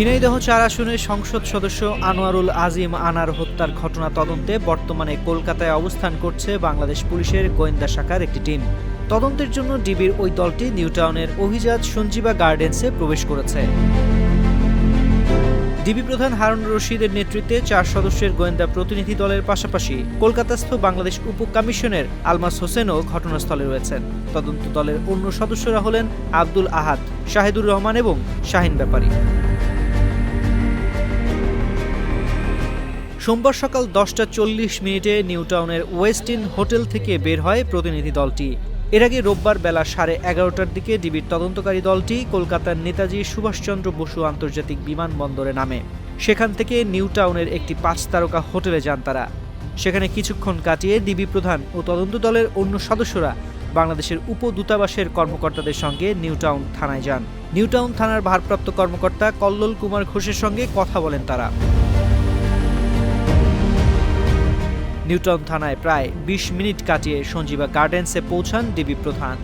ঝিনাইদহ চার আসনের সংসদ সদস্য আনোয়ারুল আজিম আনার হত্যার ঘটনা তদন্তে বর্তমানে কলকাতায় অবস্থান করছে বাংলাদেশ পুলিশের গোয়েন্দা শাখার একটি টিম। তদন্তের জন্য ডিবির ওই দলটি নিউটাউনের অভিজাত সঞ্জীবা গার্ডেন্সে প্রবেশ করেছে। ডিবি প্রধান হারুন রশিদের নেতৃত্বে চার সদস্যের গোয়েন্দা প্রতিনিধি দলের পাশাপাশি কলকাতাস্থ বাংলাদেশ উপ কমিশনের আলমাস হোসেনও ঘটনাস্থলে রয়েছেন। তদন্ত দলের অন্য সদস্যরা হলেন আব্দুল আহাদ, শাহিদুর রহমান এবং শাহিন ব্যাপারী। সোমবার সকাল দশটা চল্লিশ মিনিটে নিউটাউনের ওয়েস্টিন হোটেল থেকে বের হয় প্রতিনিধি দলটি। এর আগে রোববার বেলা সাড়ে এগারোটার দিকে ডিবির তদন্তকারী দলটি কলকাতার নেতাজি সুভাষচন্দ্র বসু আন্তর্জাতিক বিমানবন্দরে নামে। সেখান থেকে নিউটাউনের একটি পাঁচ তারকা হোটেলে যান তারা। সেখানে কিছুক্ষণ কাটিয়ে ডিবি প্রধান ও তদন্ত দলের অন্য সদস্যরা বাংলাদেশের উপদূতাবাসের কর্মকর্তাদের সঙ্গে নিউটাউন থানায় যান। নিউটাউন থানার ভারপ্রাপ্ত কর্মকর্তা কল্লোল কুমার ঘোষের সঙ্গে কথা বলেন তারা। নিউটন থানায় প্রায় ২০ মিনিট কাটিয়ে সঞ্জীবা গার্ডেন্সে পৌঁছান ডিবি প্রধান।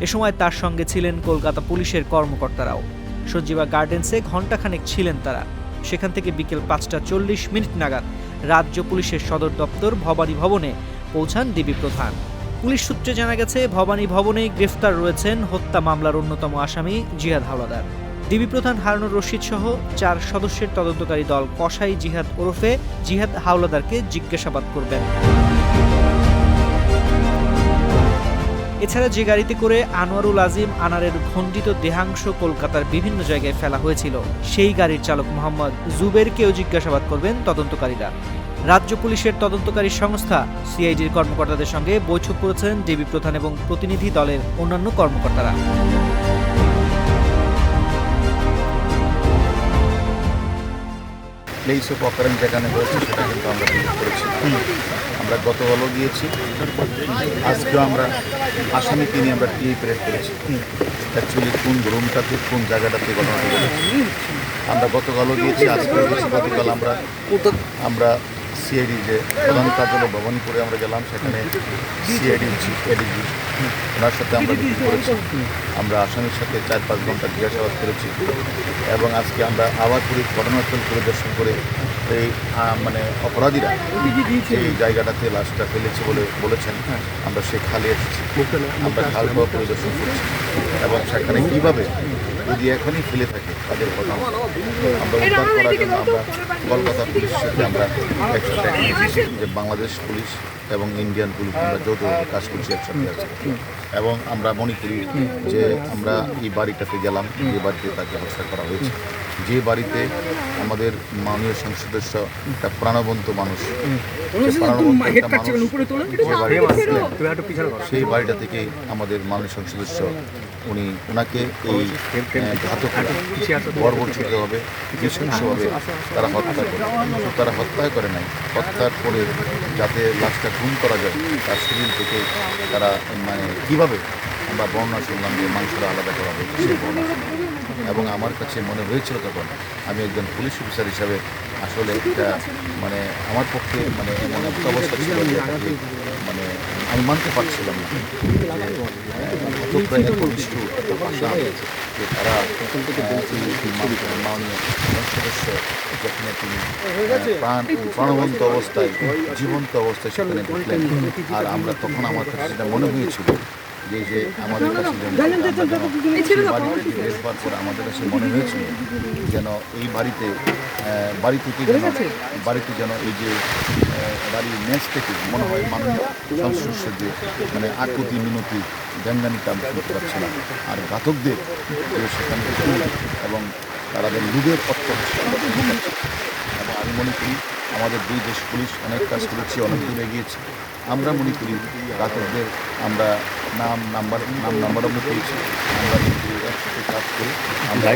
এ সময় তার সঙ্গে ছিলেন কলকাতা পুলিশের কর্মকর্তারাও। সঞ্জীবা গার্ডেন্সে ঘণ্টাখানেক ছিলেন তারা। সেখান থেকে বিকেল পাঁচটা চল্লিশ মিনিট নাগাদ রাজ্য পুলিশের সদর দপ্তর ভবানী ভবনে পৌঁছান ডিবি প্রধান। পুলিশ সূত্রে জানা গেছে, ভবানী ভবনেই গ্রেফতার রয়েছেন হত্যা মামলার অন্যতম আসামি জিয়াদ হাওলাদার। ডিবি প্রধান হারুনুর রশিদ সহ চার সদস্যের তদন্তকারী দল কসাই জিহাদ ওরফে জিহাদ হাওলাদারকে জিজ্ঞাসাবাদ করবেন। এছাড়া যে গাড়িতে করে আনোয়ারুল আজিম আনারের খণ্ডিত দেহাংশ কলকাতার বিভিন্ন জায়গায় ফেলা হয়েছিল, সেই গাড়ির চালক মোহাম্মদ জুবেরকেও জিজ্ঞাসাবাদ করবেন তদন্তকারীরা। রাজ্য পুলিশের তদন্তকারী সংস্থা সিআইডির কর্মকর্তাদের সঙ্গে বৈঠক করেছেন ডিবি প্রধান এবং প্রতিনিধি দলের অন্যান্য কর্মকর্তারা। প্লেস অফ অকারেন্স যেখানে হয়েছে সেটা কিন্তু আমরা ডিলিট করেছি। আমরা গতকালও গিয়েছি আজকেও আমরা আসামিকে নিয়ে আমরা টিএ প্রেড করেছি। অ্যাকচুয়ালি কোন রুমটাতে কোন জায়গাটাতে ঘটনাটা আমরা গতকালও গিয়েছি আজকেও গিয়েছি গতকাল আমরা আমরা সিআইডি যে প্রধান কার্যালয় ভবানীপুরে আমরা গেলাম, সেখানে সিআইডি এডিজি ওনার সাথে আমরা মিটিং করেছি। আমরা আসামির সাথে চার পাঁচ ঘণ্টা জিজ্ঞাসাবাদ করেছি এবং আজকে আমরা আবার পুলিশ ঘটনাস্থল পরিদর্শন করে এই মানে অপরাধীরা এই জায়গাটাতে লাশটা ফেলেছে বলে বলেছেন। আমরা সে খালি এসেছি। আমরা খালটাও পরিদর্শন করছি। এবং সেখানে কীভাবে যদি এখনই ফেলে থাকে তাদের কথা আমরা উদ্ধার করার জন্য আমরা কলকাতা পুলিশের সাথে আমরা একসাথে যে বাংলাদেশ পুলিশ এবং ইন্ডিয়ান পুলিশ আমরা যৌথ কাজ করছি একসাথে আছি এবং আমরা মনে করি যে আমরা এই বাড়িটাতে গেলাম যে বাড়িতে তাকে হত্যা করা হয়েছে। যে বাড়িতে আমাদের মাননীয় সংসদ সদস্য একটা প্রাণবন্ত মানুষ সেই বাড়িটা থেকে আমাদের মাননীয় সংসদ সদস্য উনি ওনাকে এই ঘাতক বর্বরচিতভাবে নৃশংসভাবে তারা হত্যা করে। শুধু তারা হত্যা করে নাই। হত্যার পরে যাতে লাশটা খুন করা যায় তার শরীর থেকে তারা মানে কীভাবে আমরা বর্ণনা শুনলাম যে মাংসটা আলাদা করা হয়েছে সেই বর্ণনা এবং আমার কাছে মনে হয়েছিল তখন আমি একজন পুলিশ অফিসার হিসাবে আসলে এটা মানে আমার পক্ষে মানে এমন একটা অবস্থা ছিল মানে আমি মানতে পারছিলাম না। তারা প্রাণবন্ত অবস্থায় জীবন্ত অবস্থায় সেখানে আর আমরা তখন আমার কাছে সেটা মনে হয়েছিল যে যে আমাদের কাছে থেকে হওয়ার পর আমাদের কাছে মনে হয়েছিল যেন এই বাড়িতে বাড়ি থেকে যেন বাড়িতে যেন এই যে বাড়ির মেজ থেকে মনে হয় সংশ্লিষ্ট যে মানে আকুতি মিনতি ব্যঙ্গানিটা আমি শুনতে না। আর ঘাতকদের যে সেখানে খুন এবং তাদের অত্যাচার আমরা এবং আমি মনে করি আমাদের দুই দেশ পুলিশ অনেক কাজ করেছি অনেক দূরে এগিয়েছি। আমরা মনে করি গ্রাহকদের আমরা নাম নাম্বার নাম নাম্বার আমরা পেয়েছি। আমরা একসাথে কাজ করি আমরা